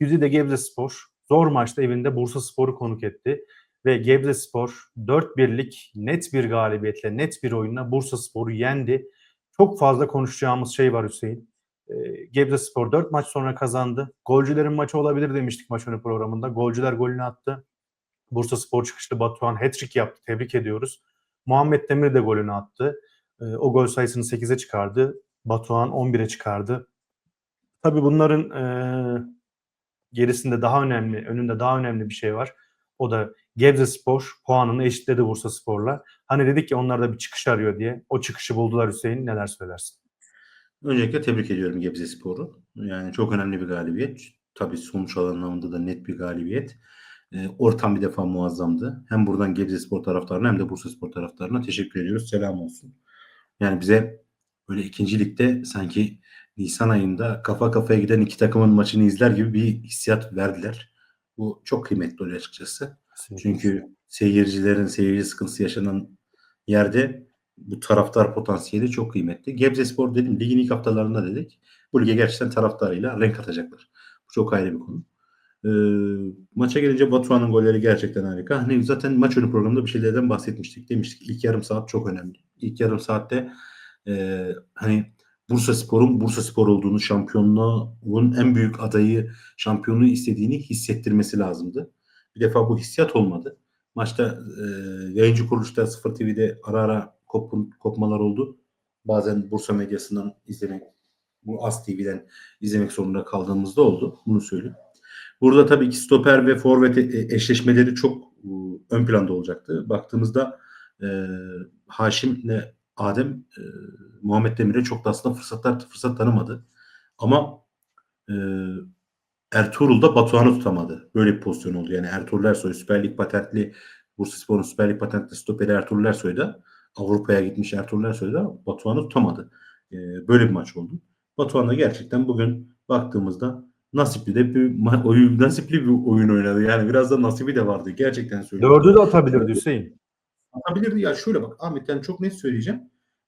Güzide Gebze Spor zor maçta evinde Bursa Spor'u konuk etti. Ve Gebze Spor 4-1'lik net bir galibiyetle, net bir oyunla Bursa Spor'u yendi. Çok fazla konuşacağımız şey var Hüseyin. Ee, Gebze Spor 4 maç sonra kazandı. Golcülerin maçı olabilir demiştik maç önü programında. Golcüler golünü attı. Bursa Spor çıkışlı Batuhan hat-trick yaptı. Tebrik ediyoruz. Muhammed Demir de golünü attı. Ee, o gol sayısını 8'e çıkardı. Batuhan 11'e çıkardı. Tabii bunların e, gerisinde daha önemli, önünde daha önemli bir şey var. O da Gebze Spor puanını eşitledi Bursa Spor'la. Hani dedik ya onlar da bir çıkış arıyor diye. O çıkışı buldular Hüseyin. Neler söylersin? Öncelikle tebrik ediyorum Gebze Spor'u. Yani çok önemli bir galibiyet. Tabii sonuç anlamında da net bir galibiyet. E, ortam bir defa muazzamdı. Hem buradan Gebze Spor taraftarına hem de Bursa Spor taraftarına teşekkür ediyoruz. Selam olsun. Yani bize böyle ikinci ligde sanki Nisan ayında kafa kafaya giden iki takımın maçını izler gibi bir hissiyat verdiler. Bu çok kıymetli oluyor açıkçası. Çünkü seyircilerin seyirci sıkıntısı yaşanan yerde bu taraftar potansiyeli çok kıymetli. Gebze Spor dedim ligin ilk haftalarında dedik. Bu lige gerçekten taraftarıyla renk atacaklar. Bu çok ayrı bir konu. Ee, maça gelince Batuhan'ın golleri gerçekten harika. Hani zaten maç önü programında bir şeylerden bahsetmiştik. Demiştik ilk yarım saat çok önemli. İlk yarım saatte e, hani Bursa Spor'un Bursa Spor olduğunu, şampiyonluğun en büyük adayı, şampiyonluğu istediğini hissettirmesi lazımdı. Bir defa bu hissiyat olmadı. Maçta e, yayıncı kuruluşta Sıfır TV'de ara ara kopun, kopmalar oldu. Bazen Bursa medyasından izlemek, bu As TV'den izlemek zorunda kaldığımızda oldu. Bunu söyleyeyim. Burada tabii ki stoper ve forvet e- eşleşmeleri çok ön planda olacaktı. Baktığımızda e, Haşim'le Adem e, Muhammed Demir'e çok da aslında fırsatlar fırsat tanımadı. Ama e, Ertuğrul da Batuhan'ı tutamadı. Böyle bir pozisyon oldu. Yani Ertuğrul Ersoy Süper Lig patentli Bursaspor'un Süper Lig patentli stoperi Ertuğrul Ersoy da Avrupa'ya gitmiş Ertuğrul Ersoy da Batuhan'ı tutamadı. E, böyle bir maç oldu. Batuhan da gerçekten bugün baktığımızda nasipli de bir oyun nasipli bir oyun oynadı. Yani biraz da nasibi de vardı. Gerçekten söylüyorum. Dördü de atabilirdi Hüseyin. Atabilirdi ya şöyle bak Ahmet yani çok net söyleyeceğim.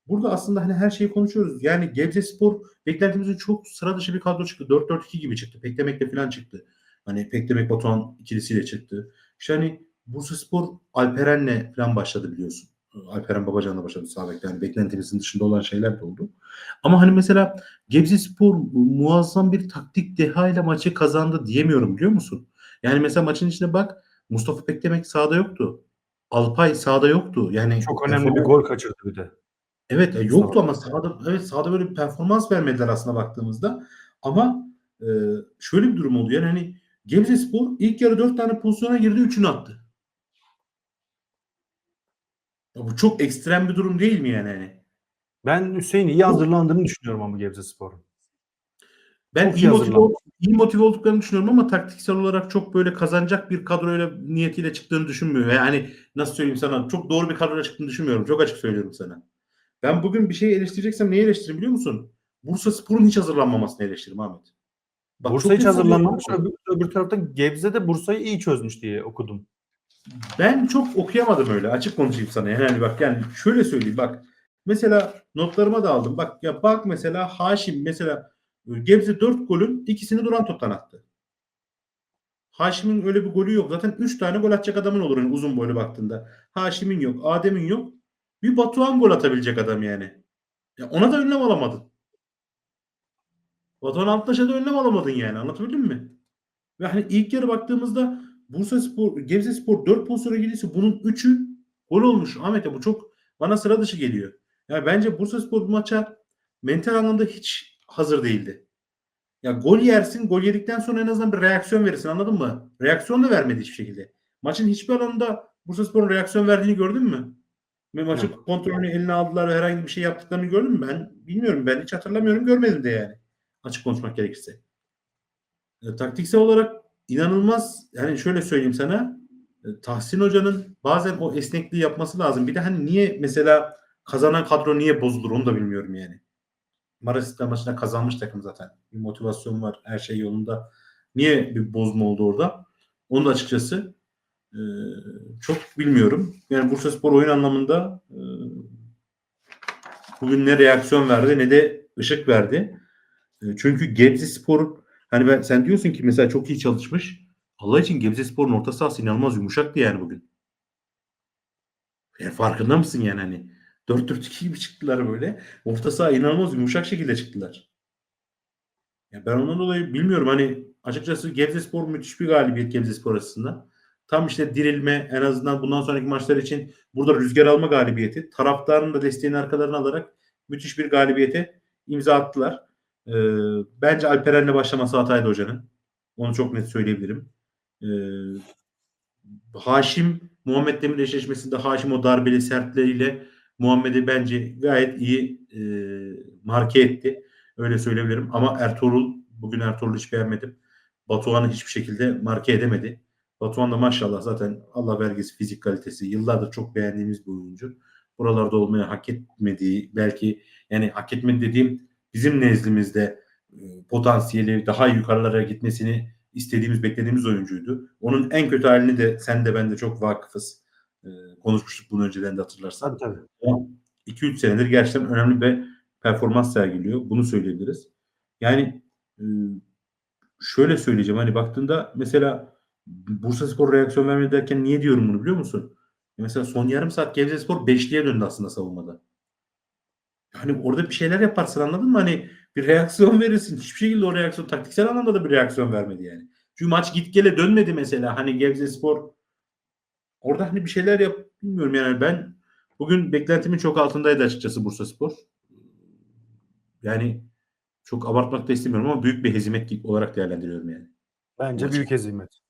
Burada aslında hani her şeyi konuşuyoruz. Yani Gebze Spor beklentimizin çok sıra dışı bir kadro çıktı. 4-4-2 gibi çıktı. Peklemekle falan çıktı. Hani Peklemek Batuhan ikilisiyle çıktı. İşte hani Bursa Spor Alperen'le falan başladı biliyorsun. Alperen Babacan'la başladı sağ. Yani beklentimizin dışında olan şeyler de oldu. Ama hani mesela Gebze Spor muazzam bir taktik deha ile maçı kazandı diyemiyorum biliyor musun? Yani mesela maçın içine bak Mustafa Peklemek sahada yoktu. Alpay sahada yoktu. Yani Çok önemli bir gol kaçırdı bir de. Evet e, yoktu ama sahada evet sahada böyle bir performans vermediler aslında baktığımızda. Ama e, şöyle bir durum oldu yani hani Gebze Spor ilk yarı dört tane pozisyona girdi, üçünü attı. Ya bu çok ekstrem bir durum değil mi yani? hani? Ben Hüseyin iyi hazırlandığını düşünüyorum ama Gebze Spor'un. Ben Çok iyi iyi motive, hazırlandı. iyi motive olduklarını düşünüyorum ama taktiksel olarak çok böyle kazanacak bir kadroyla niyetiyle çıktığını düşünmüyorum. Yani nasıl söyleyeyim sana çok doğru bir kadroyla çıktığını düşünmüyorum. Çok açık söylüyorum sana. Ben bugün bir şey eleştireceksem neyi eleştiririm biliyor musun? Bursa Spor'un hiç hazırlanmamasını eleştiririm Ahmet. Bak, Bursa hiç hazırlanmamış. Öbür, öbür taraftan Gebze de Bursa'yı iyi çözmüş diye okudum. Ben çok okuyamadım öyle. Açık konuşayım sana. Yani hani bak yani şöyle söyleyeyim bak. Mesela notlarıma da aldım. Bak ya bak mesela Haşim mesela e, Gebze 4 golün ikisini duran toptan attı. Haşim'in öyle bir golü yok. Zaten 3 tane gol atacak adamın olur yani uzun boylu baktığında. Haşim'in yok, Adem'in yok. Bir Batuhan gol atabilecek adam yani. Ya ona da önlem alamadın. Batuhan Alttaş'a da önlem alamadın yani. Anlatabildim mi? Ve hani ilk yarı baktığımızda Bursa Spor, Gebze Spor 4 pozisyona girdiyse bunun 3'ü gol olmuş. Ahmet ya bu çok bana sıra dışı geliyor. Yani bence Bursa Spor bu maça mental anlamda hiç hazır değildi. Ya gol yersin, gol yedikten sonra en azından bir reaksiyon verirsin anladın mı? Reaksiyon da vermedi hiçbir şekilde. Maçın hiçbir alanında Bursa Spor'un reaksiyon verdiğini gördün mü? Ve maçın Yok. kontrolünü eline aldılar herhangi bir şey yaptıklarını gördün mü? Ben bilmiyorum. Ben hiç hatırlamıyorum. Görmedim de yani. Açık konuşmak gerekirse. E, taktiksel olarak inanılmaz yani şöyle söyleyeyim sana e, Tahsin Hoca'nın bazen o esnekliği yapması lazım. Bir de hani niye mesela kazanan kadro niye bozulur onu da bilmiyorum yani. Marasit'le maçında kazanmış takım zaten. Bir motivasyon var. Her şey yolunda. Niye bir bozma oldu orada? Onu da açıkçası e, çok bilmiyorum. Yani Bursaspor oyun anlamında e, bugün ne reaksiyon verdi ne de ışık verdi. E, çünkü Gebze Spor'un Hani ben sen diyorsun ki mesela çok iyi çalışmış. Allah için Gebze Spor'un orta sahası inanılmaz yumuşaktı yani bugün. Yani farkında mısın yani hani 4-4-2 gibi çıktılar böyle. Orta saha inanılmaz yumuşak şekilde çıktılar. Ya ben ondan dolayı bilmiyorum hani açıkçası Gebze Spor müthiş bir galibiyet Gebze Spor açısından. Tam işte dirilme en azından bundan sonraki maçlar için burada rüzgar alma galibiyeti. Taraftarın da desteğini arkalarına alarak müthiş bir galibiyete imza attılar. Ee, bence Alperen'le başlaması hataydı hocanın. Onu çok net söyleyebilirim. Ee, Haşim Muhammed Demir eşleşmesinde Haşim o darbeli sertleriyle Muhammed'i bence gayet iyi e, marke etti. Öyle söyleyebilirim. Ama Ertuğrul bugün Ertuğrul'u hiç beğenmedim. Batuhan'ı hiçbir şekilde marke edemedi. Batuhan da maşallah zaten Allah vergisi fizik kalitesi yıllardır çok beğendiğimiz bir oyuncu. Buralarda olmayı hak etmediği belki yani hak etmedi dediğim bizim nezdimizde e, potansiyeli daha yukarılara gitmesini istediğimiz, beklediğimiz oyuncuydu. Onun en kötü halini de sen de ben de çok vakıfız. E, konuşmuştuk bunu önceden de hatırlarsan. Tabii tabii. 2-3 senedir gerçekten önemli bir performans sergiliyor. Bunu söyleyebiliriz. Yani e, şöyle söyleyeceğim hani baktığında mesela Bursa Spor reaksiyon vermedi derken niye diyorum bunu biliyor musun? Mesela son yarım saat Gebze Spor beşliğe döndü aslında savunmada. Yani orada bir şeyler yaparsın anladın mı? Hani bir reaksiyon verirsin. Hiçbir şekilde o reaksiyon taktiksel anlamda da bir reaksiyon vermedi yani. Çünkü maç git gele dönmedi mesela. Hani Gebze Spor orada hani bir şeyler yap bilmiyorum yani ben bugün beklentimin çok altındaydı açıkçası Bursa Spor. Yani çok abartmak da istemiyorum ama büyük bir hezimet olarak değerlendiriyorum yani. Bence büyük hezimet.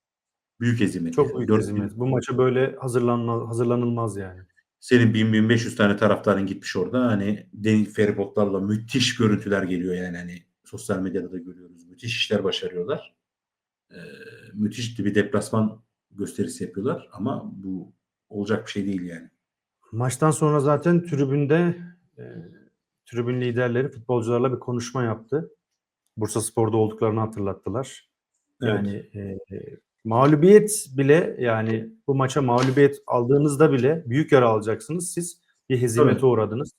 Büyük hezimet. Çok büyük hezimet. Bu maça böyle hazırlanma, hazırlanılmaz yani. Senin 1000-1500 tane taraftarın gitmiş orada. Hani deniz feribotlarla müthiş görüntüler geliyor yani hani sosyal medyada da görüyoruz. Müthiş işler başarıyorlar. Ee, müthiş bir deplasman gösterisi yapıyorlar ama bu olacak bir şey değil yani. Maçtan sonra zaten tribünde e, tribün liderleri futbolcularla bir konuşma yaptı. Bursa Spor'da olduklarını hatırlattılar. Yani e, mağlubiyet bile yani bu maça mağlubiyet aldığınızda bile büyük yara alacaksınız. Siz bir hezimete Tabii. uğradınız.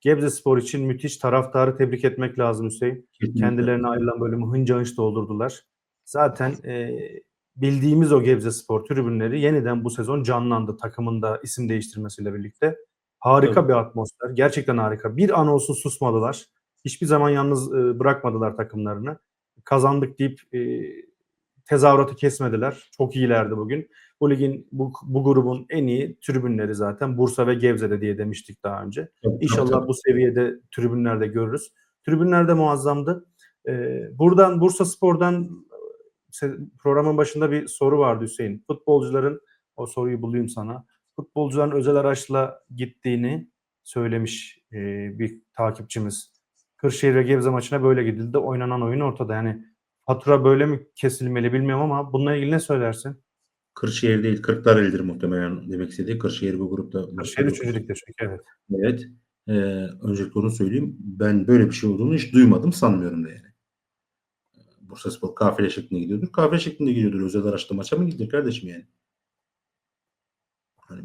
Gebze Spor için müthiş taraftarı tebrik etmek lazım Hüseyin. Kesinlikle. Kendilerine ayrılan bölümü hınca hınç doldurdular. Zaten e, bildiğimiz o Gebze Spor tribünleri yeniden bu sezon canlandı takımında isim değiştirmesiyle birlikte. Harika Tabii. bir atmosfer. Gerçekten harika. Bir an olsun susmadılar. Hiçbir zaman yalnız e, bırakmadılar takımlarını. Kazandık deyip e, tezahüratı kesmediler. Çok iyilerdi bugün. Bu ligin, bu, bu grubun en iyi tribünleri zaten Bursa ve Gebze'de diye demiştik daha önce. Tabii, İnşallah tabii, bu seviyede tribünlerde görürüz. Tribünler de muazzamdı. Ee, buradan Bursa Spor'dan se- programın başında bir soru vardı Hüseyin. Futbolcuların o soruyu bulayım sana. Futbolcuların özel araçla gittiğini söylemiş e, bir takipçimiz. Kırşehir ve Gebze maçına böyle gidildi. Oynanan oyun ortada. Yani fatura böyle mi kesilmeli bilmiyorum ama bununla ilgili ne söylersin? Kırşehir değil Kırklareli'dir muhtemelen demek istediği. Kırşehir bu grupta. Kırşehir üçüncülükte çünkü evet. Evet. Ee, öncelikle onu söyleyeyim. Ben böyle bir şey olduğunu hiç duymadım sanmıyorum da yani. Bursa Spor kafile şeklinde gidiyordur. Kafile şeklinde gidiyordur. Özel araçta maça mı gidilir kardeşim yani? Hani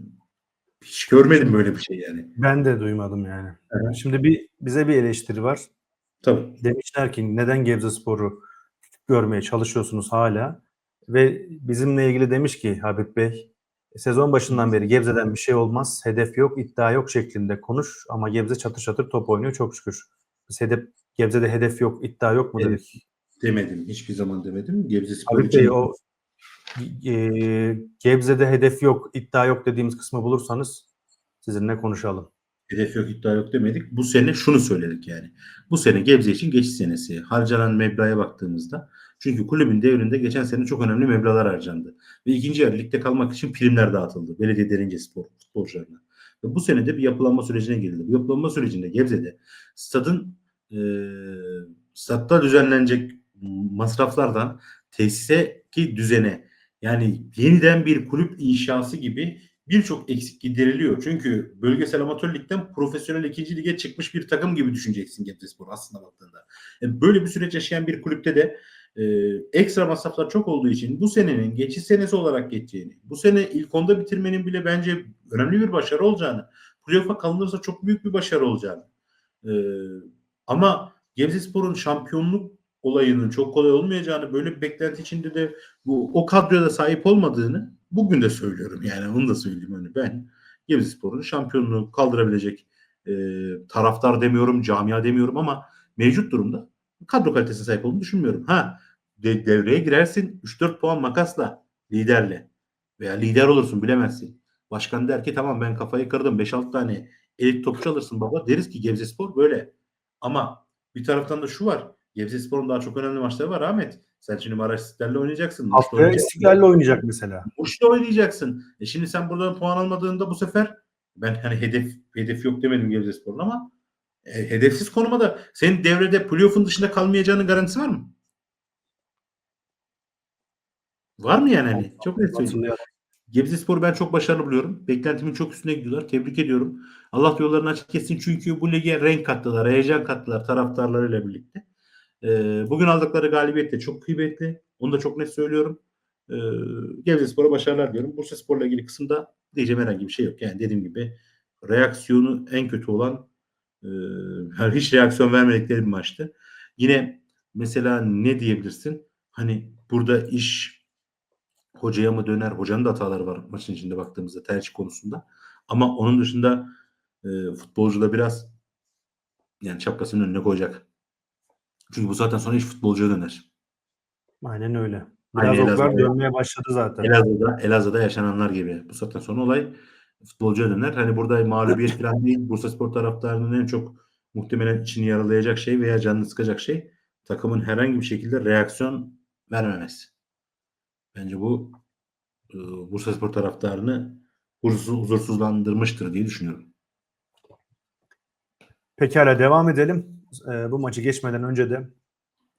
hiç görmedim böyle bir şey yani. Ben de duymadım yani. Evet. Şimdi bir bize bir eleştiri var. Tabii. Demişler ki neden Gebze Spor'u görmeye çalışıyorsunuz hala? Ve bizimle ilgili demiş ki Habib Bey, sezon başından beri Gebze'den bir şey olmaz, hedef yok, iddia yok şeklinde konuş ama Gebze çatır çatır top oynuyor çok şükür. Biz hedef, Gebze'de hedef yok, iddia yok mu Evet. dedik. Demedim. Hiçbir zaman demedim. Gebze Spor Habib için Bey o e, Gebze'de hedef yok, iddia yok dediğimiz kısmı bulursanız sizinle konuşalım. Hedef yok iddia yok demedik. Bu sene şunu söyledik yani. Bu sene Gebze için geçiş senesi. Harcanan meblağa baktığımızda çünkü kulübün devrinde geçen sene çok önemli meblağlar harcandı. Ve ikinci yarı ligde kalmak için primler dağıtıldı. Belediye derince spor futbolcularına. Ve bu sene de bir yapılanma sürecine girildi. Bu yapılanma sürecinde Gebze'de stadın e, statta düzenlenecek masraflardan tesise ki düzene yani yeniden bir kulüp inşası gibi birçok eksik gideriliyor. Çünkü bölgesel amatör ligden profesyonel ikinci lige çıkmış bir takım gibi düşüneceksin Gebzespor aslında baktığında. Yani böyle bir süreç yaşayan bir kulüpte de e, ekstra masraflar çok olduğu için bu senenin geçiş senesi olarak geçeceğini, bu sene ilk onda bitirmenin bile bence önemli bir başarı olacağını, playoff'a kalınırsa çok büyük bir başarı olacağını. E, ama Gebzespor'un şampiyonluk olayının çok kolay olmayacağını, böyle bir beklenti içinde de bu o kadroya da sahip olmadığını bugün de söylüyorum. Yani onu da söyleyeyim hani ben Gebzespor'un şampiyonluğu kaldırabilecek e, taraftar demiyorum, camia demiyorum ama mevcut durumda kadro kalitesine sahip olduğunu düşünmüyorum. Ha de- devreye girersin 3-4 puan makasla liderle veya lider olursun bilemezsin. Başkan der ki tamam ben kafayı kırdım 5-6 tane elit topçu alırsın baba. Deriz ki Gebzespor böyle. Ama bir taraftan da şu var. Gebzespor'un daha çok önemli maçları var Ahmet. Sen şimdi Maraş İstiklal'le oynayacaksın. Haftaya. İstiklal'le oynayacak mesela. Muş'ta oynayacaksın. E şimdi sen buradan puan almadığında bu sefer ben hani hedef hedef yok demedim Gebzespor'un ama e, hedefsiz konuma da senin devrede playoff'un dışında kalmayacağının garantisi var mı? Var mı yani hani? Çok net söyleyeyim. Hatırlıyorum. Gebzespor'u ben çok başarılı buluyorum. Beklentimin çok üstüne gidiyorlar. Tebrik ediyorum. Allah yollarını açık etsin çünkü bu lige renk kattılar, heyecan kattılar taraftarlarıyla birlikte. Ee, bugün aldıkları galibiyet de çok kıymetli. Onu da çok net söylüyorum. Ee, Gebzespor'a başarılar diyorum. Bursaspor'la ilgili kısımda diyeceğim herhangi bir şey yok. Yani dediğim gibi reaksiyonu en kötü olan e, hiç reaksiyon vermedikleri bir maçtı. Yine mesela ne diyebilirsin? Hani burada iş hocaya mı döner? Hocanın da hataları var maçın içinde baktığımızda tercih konusunda. Ama onun dışında e, futbolcu da biraz yani şapkasının önüne koyacak. Çünkü bu zaten sonra iş futbolcuya döner. Aynen öyle. Aynı Biraz oklar Elazığ'da- dönmeye başladı zaten. Elazığ'da, Elazığ'da yaşananlar gibi. Bu saatten sonra olay futbolcuya döner. Hani burada mağlubiyet falan değil. Bursaspor taraftarının en çok muhtemelen içini yaralayacak şey veya canını sıkacak şey takımın herhangi bir şekilde reaksiyon vermemesi. Bence bu e, Bursaspor taraftarını huzursuz, huzursuzlandırmıştır diye düşünüyorum. Pekala devam edelim. Ee, bu maçı geçmeden önce de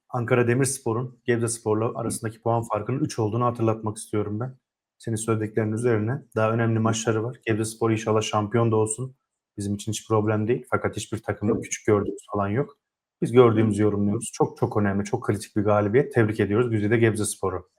Ankara Demirspor'un Gebzespor'la arasındaki puan farkının 3 olduğunu hatırlatmak istiyorum ben. Senin söylediklerinin üzerine daha önemli maçları var. Gebzespor inşallah şampiyon da olsun. Bizim için hiç problem değil. Fakat hiçbir takımda küçük gördüğümüz falan yok. Biz gördüğümüzü yorumluyoruz. Çok çok önemli, çok kritik bir galibiyet. Tebrik ediyoruz Güzide Gebzespor'u.